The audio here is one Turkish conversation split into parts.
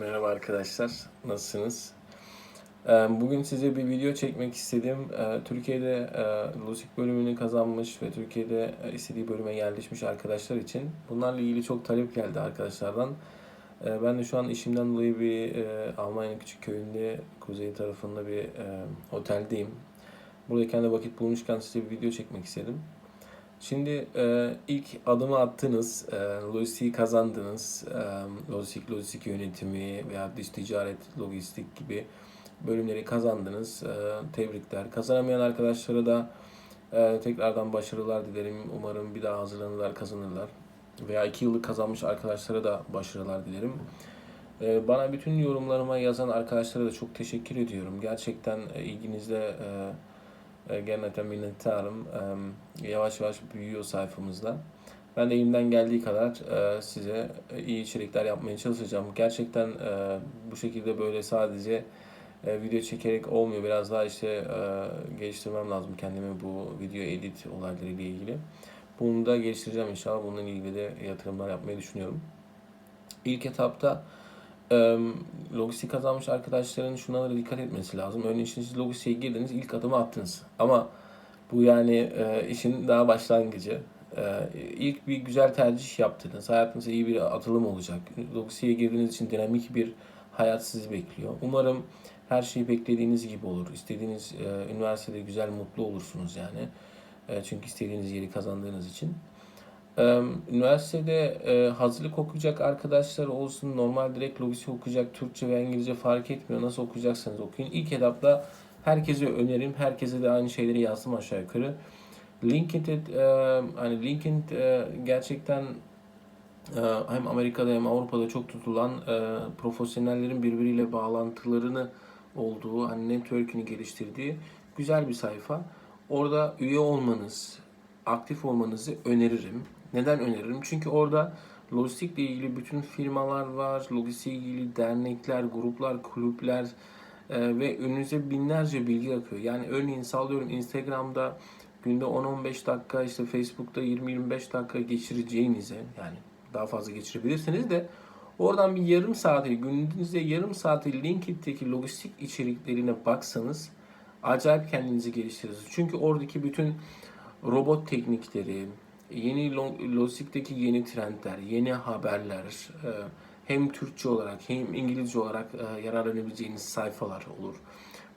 Merhaba arkadaşlar, nasılsınız? Ee, Bugün size bir video çekmek istedim. Ee, Türkiye'de e, lojistik bölümünü kazanmış ve Türkiye'de e, istediği bölüme yerleşmiş arkadaşlar için. Bunlarla ilgili çok talep geldi arkadaşlardan. Ee, Ben de şu an işimden dolayı bir e, Almanya'nın küçük köyünde, kuzey tarafında bir oteldeyim. Buradayken de vakit bulmuşken size bir video çekmek istedim. Şimdi e, ilk adımı attınız, e, lojistiği kazandınız, e, lojistik, lojistik yönetimi veya dış ticaret, lojistik gibi bölümleri kazandınız. E, tebrikler. Kazanamayan arkadaşlara da e, tekrardan başarılar dilerim. Umarım bir daha hazırlanırlar, kazanırlar. Veya iki yıllık kazanmış arkadaşlara da başarılar dilerim. E, bana bütün yorumlarıma yazan arkadaşlara da çok teşekkür ediyorum. Gerçekten e, ilginizle e, Gerçekten minnettarım. E, Yavaş yavaş büyüyor sayfamızda. Ben de elimden geldiği kadar e, size e, iyi içerikler yapmaya çalışacağım. Gerçekten e, bu şekilde böyle sadece e, video çekerek olmuyor. Biraz daha işte e, geliştirmem lazım kendimi bu video edit olayları ile ilgili. Bunu da geliştireceğim inşallah. Bununla ilgili de yatırımlar yapmayı düşünüyorum. İlk etapta e, lojistik kazanmış arkadaşların şunlara dikkat etmesi lazım. Örneğin siz lojistiğe girdiniz, ilk adımı attınız. Ama bu yani e, işin daha başlangıcı. E, ilk bir güzel tercih yaptınız. Hayatınızda iyi bir atılım olacak. Lojistiğe girdiğiniz için dinamik bir hayat sizi bekliyor. Umarım her şey beklediğiniz gibi olur. İstediğiniz e, üniversitede güzel, mutlu olursunuz yani. E, çünkü istediğiniz yeri kazandığınız için. Üniversitede e, hazırlık okuyacak arkadaşlar olsun, normal direkt lojistik okuyacak, Türkçe ve İngilizce fark etmiyor. Nasıl okuyacaksanız okuyun. İlk etapta herkese önerim, herkese de aynı şeyleri yazdım aşağı yukarı. LinkedIn, e, hani LinkedIn e, gerçekten hem Amerika'da hem Avrupa'da çok tutulan profesyonellerin birbiriyle bağlantılarını olduğu, hani network'ünü geliştirdiği güzel bir sayfa. Orada üye olmanız, aktif olmanızı öneririm. Neden öneririm? Çünkü orada lojistikle ilgili bütün firmalar var, lojistikle ilgili dernekler, gruplar, kulüpler e, ve önünüze binlerce bilgi akıyor. Yani örneğin sallıyorum Instagram'da günde 10-15 dakika, işte Facebook'ta 20-25 dakika geçireceğinize yani daha fazla geçirebilirsiniz de oradan bir yarım saati, gününüzde yarım saati LinkedIn'deki lojistik içeriklerine baksanız acayip kendinizi geliştirirsiniz. Çünkü oradaki bütün robot teknikleri, yeni lo- lojistikteki yeni trendler, yeni haberler, e, hem Türkçe olarak hem İngilizce olarak e, yararlanabileceğiniz sayfalar olur.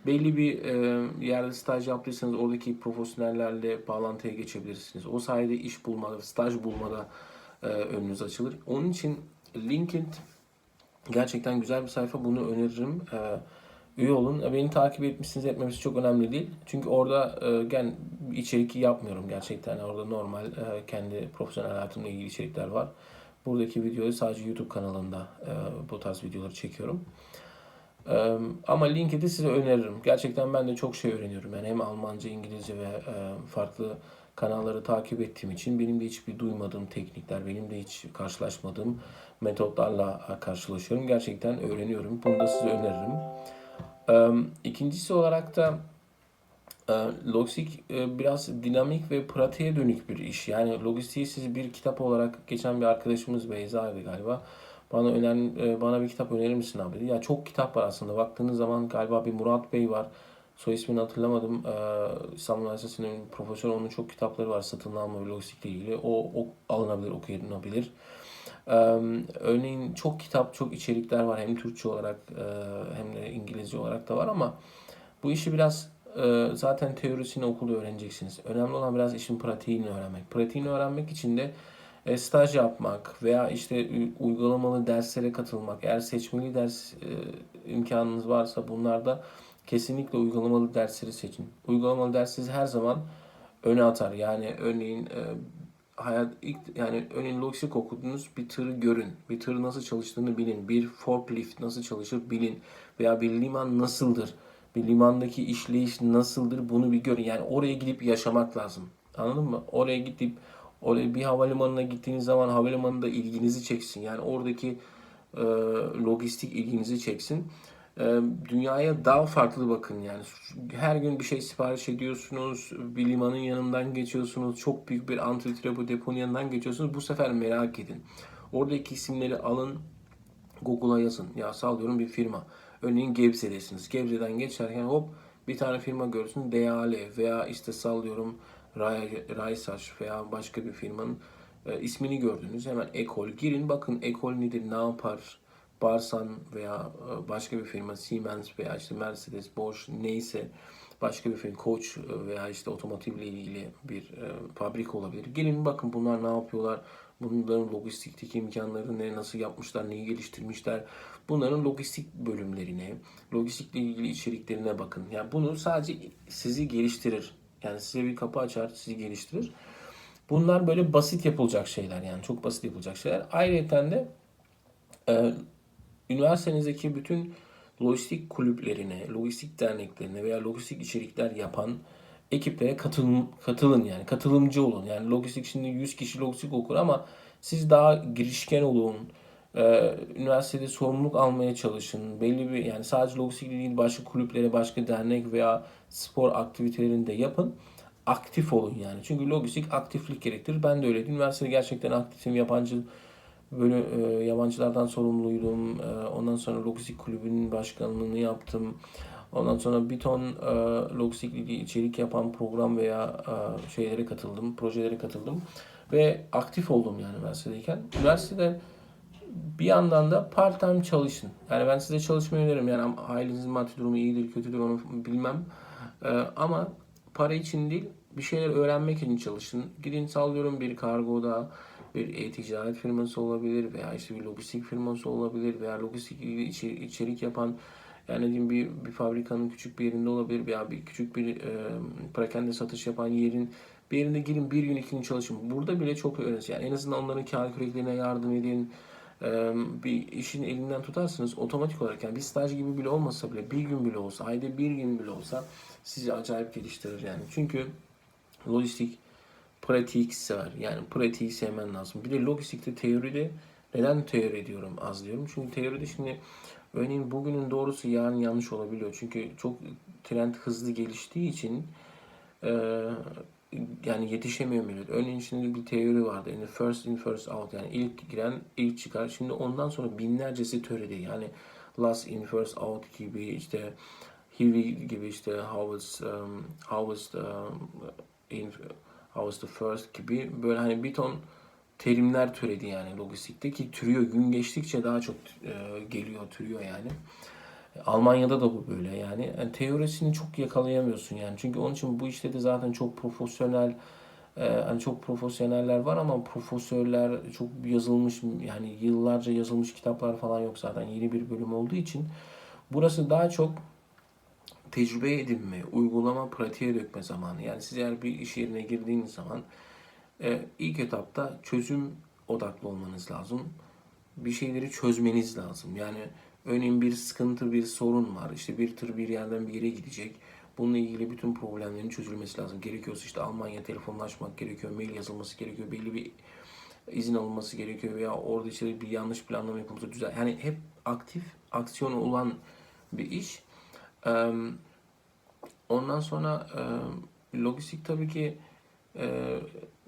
Belli bir e, yerde staj yaptıysanız oradaki profesyonellerle bağlantıya geçebilirsiniz. O sayede iş bulmada, staj bulmada önünüz açılır. Onun için LinkedIn gerçekten güzel bir sayfa. Bunu öneririm. E, üye olun. E, Beni takip etmişsiniz etmemesi çok önemli değil. Çünkü orada e, gen içerik yapmıyorum gerçekten. Orada normal e, kendi profesyonel hayatımla ilgili içerikler var. Buradaki videoyu sadece YouTube kanalında bu tarz videoları çekiyorum. Ama LinkedIn'i size öneririm. Gerçekten ben de çok şey öğreniyorum. Yani hem Almanca, İngilizce ve farklı kanalları takip ettiğim için benim de hiçbir duymadığım teknikler, benim de hiç karşılaşmadığım metotlarla karşılaşıyorum. Gerçekten öğreniyorum. Bunu da size öneririm. İkincisi olarak da e, lojistik e, biraz dinamik ve pratiğe dönük bir iş. Yani lojistiği siz bir kitap olarak geçen bir arkadaşımız Beyza'ydı galiba. Bana öner, e, bana bir kitap önerir misin abi. Ya çok kitap var aslında. Baktığınız zaman galiba bir Murat Bey var. Soy ismini hatırlamadım. İstanbul Üniversitesi'nin profesörü onun çok kitapları var satın alma ve lojistikle ilgili. O, o alınabilir, okuyabilir. Ee, örneğin çok kitap, çok içerikler var hem Türkçe olarak e, hem de İngilizce olarak da var ama bu işi biraz e, zaten teorisini okulda öğreneceksiniz. Önemli olan biraz işin pratiğini öğrenmek. Pratiğini öğrenmek için de e, staj yapmak veya işte uygulamalı derslere katılmak. Eğer seçmeli ders imkanınız varsa bunlarda kesinlikle uygulamalı dersleri seçin. Uygulamalı ders sizi her zaman öne atar. Yani örneğin hayat ilk yani örneğin lojistik okudunuz bir tırı görün. Bir tır nasıl çalıştığını bilin. Bir forklift nasıl çalışır bilin. Veya bir liman nasıldır? Bir limandaki işleyiş nasıldır bunu bir görün. Yani oraya gidip yaşamak lazım. Anladın mı? Oraya gidip oraya bir havalimanına gittiğiniz zaman havalimanında ilginizi çeksin. Yani oradaki e, lojistik ilginizi çeksin. E, dünyaya daha farklı bakın yani. Her gün bir şey sipariş ediyorsunuz. Bir limanın yanından geçiyorsunuz. Çok büyük bir antrepo deponun yanından geçiyorsunuz. Bu sefer merak edin. Oradaki isimleri alın. Google'a yazın. Ya sallıyorum bir firma. Örneğin Gebze'desiniz. Gebze'den geçerken hop bir tane firma görsün. DAL veya işte sallıyorum Ray, Raysaç veya başka bir firmanın e, ismini gördünüz. Hemen Ekol girin bakın Ekol nedir ne yapar. Barsan veya e, başka bir firma Siemens veya işte Mercedes, Bosch neyse başka bir firma Koç e, veya işte otomotivle ilgili bir e, fabrika olabilir. Gelin bakın bunlar ne yapıyorlar. Bunların lojistikteki imkanları ne, nasıl yapmışlar, neyi geliştirmişler. Bunların lojistik bölümlerine, lojistikle ilgili içeriklerine bakın. Yani bunu sadece sizi geliştirir. Yani size bir kapı açar, sizi geliştirir. Bunlar böyle basit yapılacak şeyler yani çok basit yapılacak şeyler. Ayrıca de e, üniversitenizdeki bütün lojistik kulüplerine, lojistik derneklerine veya lojistik içerikler yapan ekiplere katılın, katılın yani katılımcı olun. Yani lojistik şimdi 100 kişi lojistik okur ama siz daha girişken olun. Ee, üniversitede sorumluluk almaya çalışın. Belli bir yani sadece lojistik değil başka kulüplere, başka dernek veya spor aktivitelerinde yapın. Aktif olun yani. Çünkü lojistik aktiflik gerektirir. Ben de öyleydim. Üniversitede gerçekten aktifim. Yabancı böyle e, yabancılardan sorumluydum. E, ondan sonra lojistik kulübünün başkanlığını yaptım. Ondan sonra bir ton e, lojistikle ilgili içerik yapan program veya e, şeylere katıldım, projelere katıldım ve aktif oldum yani üniversitedeyken. Üniversitede bir yandan da part time çalışın. Yani ben size çalışmayı öneririm. Yani ailenizin maddi durumu iyidir, kötüdür onu bilmem. E, ama para için değil, bir şeyler öğrenmek için çalışın. Gidin sallıyorum bir kargoda, bir e-ticaret firması olabilir veya işte bir lojistik firması olabilir veya lojistik içerik yapan yani diyeyim bir, bir fabrikanın küçük bir yerinde olabilir veya bir küçük bir e, perakende satış yapan yerin bir yerinde girin bir gün iki gün çalışın. Burada bile çok öğrenirsiniz. Yani en azından onların kar küreklerine yardım edin. E, bir işin elinden tutarsınız otomatik olarak yani bir staj gibi bile olmasa bile bir gün bile olsa ayda bir gün bile olsa sizi acayip geliştirir yani. Çünkü lojistik pratik sever. Yani pratiği sevmen lazım. Bir de lojistikte teoride neden teori diyorum az diyorum. Çünkü teoride şimdi Örneğin bugünün doğrusu yarın yanlış olabiliyor. Çünkü çok trend hızlı geliştiği için e, yani yetişemiyor millet. Örneğin şimdi bir teori vardı. Yani first in first out yani ilk giren ilk çıkar. Şimdi ondan sonra binlercesi teoride yani last in first out gibi işte Hivi gibi işte how was um, how was the, um, in how was the first gibi böyle hani bir ton terimler türedi yani lojistikte ki türüyor. Gün geçtikçe daha çok e, geliyor, türüyor yani. Almanya'da da bu böyle yani. yani. Teorisini çok yakalayamıyorsun yani. Çünkü onun için bu işte de zaten çok profesyonel e, hani çok profesyoneller var ama profesörler çok yazılmış yani yıllarca yazılmış kitaplar falan yok zaten yeni bir bölüm olduğu için burası daha çok tecrübe edinme, uygulama, pratiğe dökme zamanı. Yani siz eğer bir iş yerine girdiğiniz zaman e, ilk etapta çözüm odaklı olmanız lazım. Bir şeyleri çözmeniz lazım. Yani örneğin bir sıkıntı, bir sorun var. İşte bir tır bir yerden bir yere gidecek. Bununla ilgili bütün problemlerin çözülmesi lazım. Gerekiyorsa işte Almanya telefonlaşmak gerekiyor, mail yazılması gerekiyor, belli bir izin alınması gerekiyor veya orada işte bir yanlış planlama yapılması düzel. Yani hep aktif, aksiyon olan bir iş. Ondan sonra lojistik tabii ki e,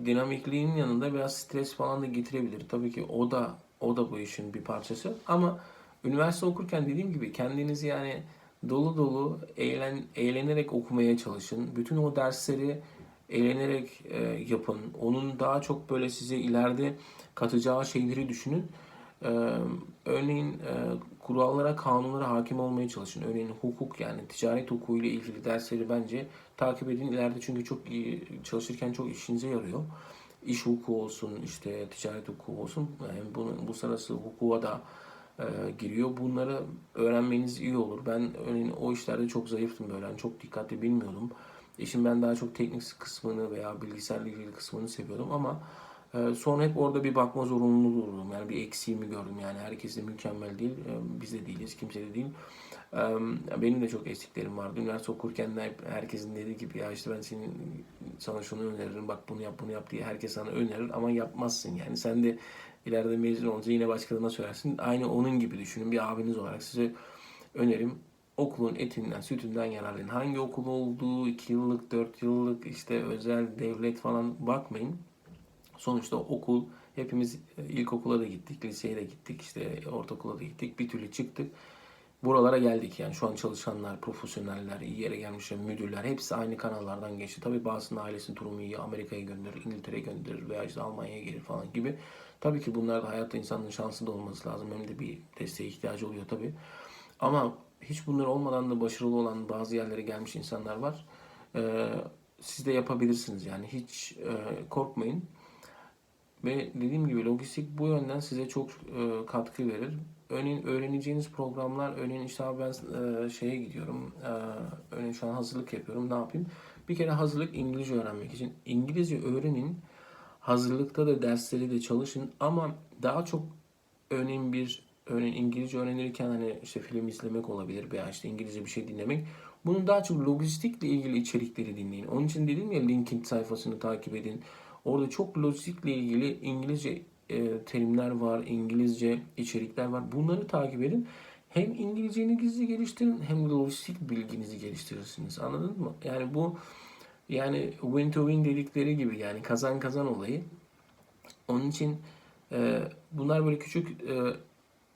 dinamikliğin yanında biraz stres falan da getirebilir. Tabii ki o da o da bu işin bir parçası. Ama üniversite okurken dediğim gibi kendinizi yani dolu dolu eğlen, eğlenerek okumaya çalışın. Bütün o dersleri eğlenerek e, yapın. Onun daha çok böyle size ileride katacağı şeyleri düşünün. Ee, örneğin e, kurallara, kanunlara hakim olmaya çalışın. Örneğin hukuk yani ticaret hukuku ile ilgili dersleri bence takip edin. İleride çünkü çok iyi çalışırken çok işinize yarıyor. İş hukuku olsun, işte ticaret hukuku olsun. Yani bunun bu sırası hukuka da e, giriyor. Bunları öğrenmeniz iyi olur. Ben örneğin o işlerde çok zayıftım böyle. Yani çok dikkatli bilmiyordum. İşin ben daha çok teknik kısmını veya bilgisayarla ilgili kısmını seviyordum ama sonra hep orada bir bakma zorunluluğu duydum. Yani bir eksiğimi gördüm. Yani herkes de mükemmel değil. Ee, biz de değiliz. Kimse de değil. Ee, benim de çok eksiklerim vardı. Üniversite okurken de herkesin dediği gibi ya işte ben senin sana şunu öneririm. Bak bunu yap bunu yap diye herkes sana önerir ama yapmazsın. Yani sen de ileride mezun olunca yine başkalarına söylersin. Aynı onun gibi düşünün. Bir abiniz olarak size önerim okulun etinden, sütünden yararlanın. Hangi okul olduğu, 2 yıllık, 4 yıllık, işte özel, devlet falan bakmayın. Sonuçta okul Hepimiz e, ilkokula da gittik, liseye de gittik, işte ortaokula da gittik. Bir türlü çıktık. Buralara geldik yani şu an çalışanlar, profesyoneller, iyi yere gelmişler, müdürler hepsi aynı kanallardan geçti. Tabii bazısının ailesinin durumu iyi, Amerika'ya gönderir, İngiltere'ye gönderir veya işte Almanya'ya gelir falan gibi. Tabii ki bunlar da hayatta insanın şansı da olması lazım. Hem de bir desteğe ihtiyacı oluyor tabii. Ama hiç bunlar olmadan da başarılı olan bazı yerlere gelmiş insanlar var. Ee, siz de yapabilirsiniz yani hiç e, korkmayın. Ve dediğim gibi lojistik bu yönden size çok e, katkı verir. Örneğin öğreneceğiniz programlar, örneğin işte abi ben e, şeye gidiyorum, e, örneğin şu an hazırlık yapıyorum, ne yapayım? Bir kere hazırlık İngilizce öğrenmek için. İngilizce öğrenin, hazırlıkta da dersleri de çalışın ama daha çok örneğin bir, örneğin İngilizce öğrenirken hani işte film izlemek olabilir veya işte İngilizce bir şey dinlemek. Bunun daha çok lojistikle ilgili içerikleri dinleyin. Onun için dedim ya LinkedIn sayfasını takip edin. Orada çok lojistikle ilgili İngilizce e, terimler var, İngilizce içerikler var. Bunları takip edin. Hem İngilizcenizi geliştirin hem de lojistik bilginizi geliştirirsiniz. Anladın mı? Yani bu yani win to win dedikleri gibi yani kazan kazan olayı. Onun için e, bunlar böyle küçük e,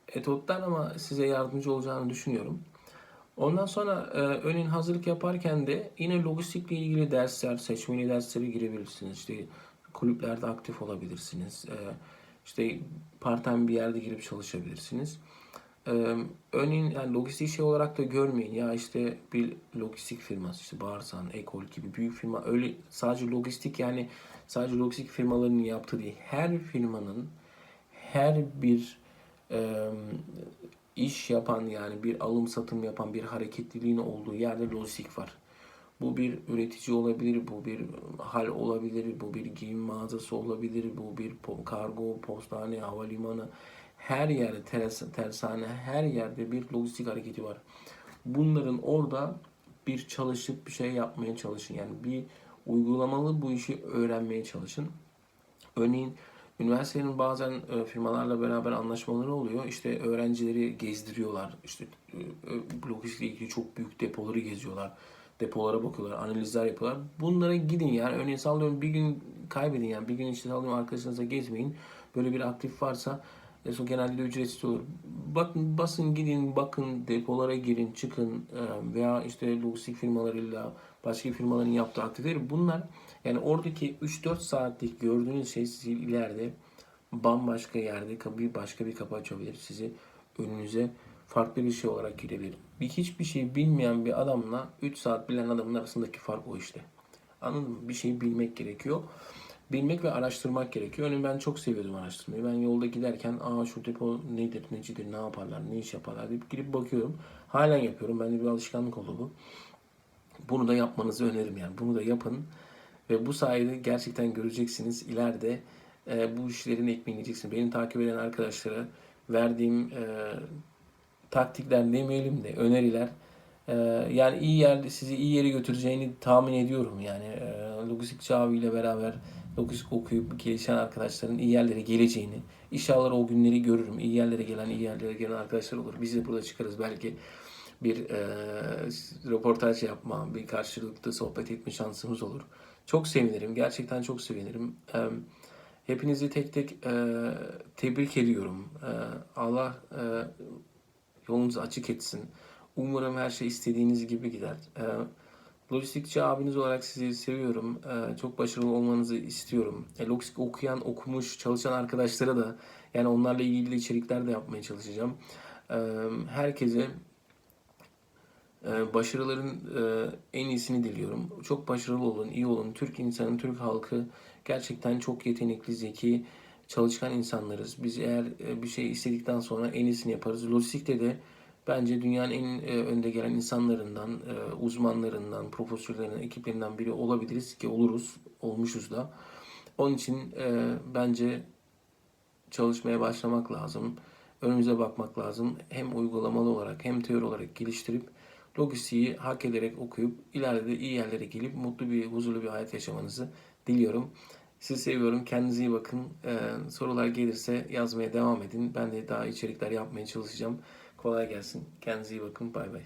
etotlar ama size yardımcı olacağını düşünüyorum. Ondan sonra e, örneğin hazırlık yaparken de yine lojistikle ilgili dersler, seçmeli derslere girebilirsiniz. İşte kulüplerde aktif olabilirsiniz. E, işte part-time bir yerde girip çalışabilirsiniz. Ee, örneğin yani lojistik şey olarak da görmeyin ya işte bir lojistik firması işte Bağırsan, Ekol gibi büyük firma öyle sadece lojistik yani sadece lojistik firmaların yaptığı değil. Her firmanın her bir e, iş yapan yani bir alım satım yapan bir hareketliliğin olduğu yerde lojistik var. Bu bir üretici olabilir, bu bir hal olabilir, bu bir giyim mağazası olabilir, bu bir kargo, postane, havalimanı. Her yerde, tersane, her yerde bir lojistik hareketi var. Bunların orada bir çalışıp bir şey yapmaya çalışın. Yani bir uygulamalı bu işi öğrenmeye çalışın. Örneğin üniversitenin bazen e, firmalarla beraber anlaşmaları oluyor. İşte öğrencileri gezdiriyorlar. İşte e, e lojistikle ilgili çok büyük depoları geziyorlar depolara bakıyorlar, analizler yapıyorlar. Bunlara gidin yani. Örneğin sallıyorum bir gün kaybedin yani. Bir gün işte sallıyorum arkadaşınızla gezmeyin. Böyle bir aktif varsa son genelde ücretsiz olur. Bakın basın gidin bakın depolara girin çıkın e, veya işte lojistik firmalarıyla başka firmaların yaptığı aktiviteleri bunlar yani oradaki 3-4 saatlik gördüğünüz şey sizi ileride bambaşka yerde bir başka bir kapı açabilir. Sizi önünüze farklı bir şey olarak girebilir. Bir hiçbir şey bilmeyen bir adamla 3 saat bilen adamın arasındaki fark o işte. Anladın mı? Bir şeyi bilmek gerekiyor. Bilmek ve araştırmak gerekiyor. Örneğin ben çok seviyordum araştırmayı. Ben yolda giderken aa şu depo nedir, necidir, ne yaparlar, ne iş yaparlar deyip girip bakıyorum. Halen yapıyorum. Bende bir alışkanlık oldu bu. Bunu da yapmanızı öneririm yani. Bunu da yapın. Ve bu sayede gerçekten göreceksiniz ileride e, bu işlerin ekmeğini yiyeceksiniz. Beni takip eden arkadaşlara verdiğim e, taktikler demeyelim de öneriler. E, yani iyi yerde sizi iyi yere götüreceğini tahmin ediyorum yani. E, lojistik çağı ile beraber lojistik okuyup gelişen arkadaşların iyi yerlere geleceğini inşallah o günleri görürüm. İyi yerlere gelen iyi yerlere gelen arkadaşlar olur. Biz de burada çıkarız. Belki bir e, röportaj yapma bir karşılıklı sohbet etme şansımız olur. Çok sevinirim. Gerçekten çok sevinirim. E, hepinizi tek tek e, tebrik ediyorum. E, Allah e, Yolunuzu açık etsin. Umarım her şey istediğiniz gibi gider. Ee, lojistikçi abiniz olarak sizi seviyorum. Ee, çok başarılı olmanızı istiyorum. E, lojistik okuyan, okumuş, çalışan arkadaşlara da yani onlarla ilgili içerikler de yapmaya çalışacağım. Ee, herkese e, başarıların e, en iyisini diliyorum. Çok başarılı olun, iyi olun. Türk insanı, Türk halkı gerçekten çok yetenekli, zeki, çalışkan insanlarız. Biz eğer e, bir şey istedikten sonra en iyisini yaparız. Lojistikte de bence dünyanın en e, önde gelen insanlarından, e, uzmanlarından, profesörlerinden, ekiplerinden biri olabiliriz ki oluruz, olmuşuz da. Onun için bence çalışmaya başlamak lazım. Önümüze bakmak lazım. Hem uygulamalı olarak hem teori olarak geliştirip lojistiği hak ederek okuyup ileride de iyi yerlere gelip mutlu bir, huzurlu bir hayat yaşamanızı diliyorum. Sizi seviyorum. Kendinize iyi bakın. Ee, sorular gelirse yazmaya devam edin. Ben de daha içerikler yapmaya çalışacağım. Kolay gelsin. Kendinize iyi bakın. Bay bay.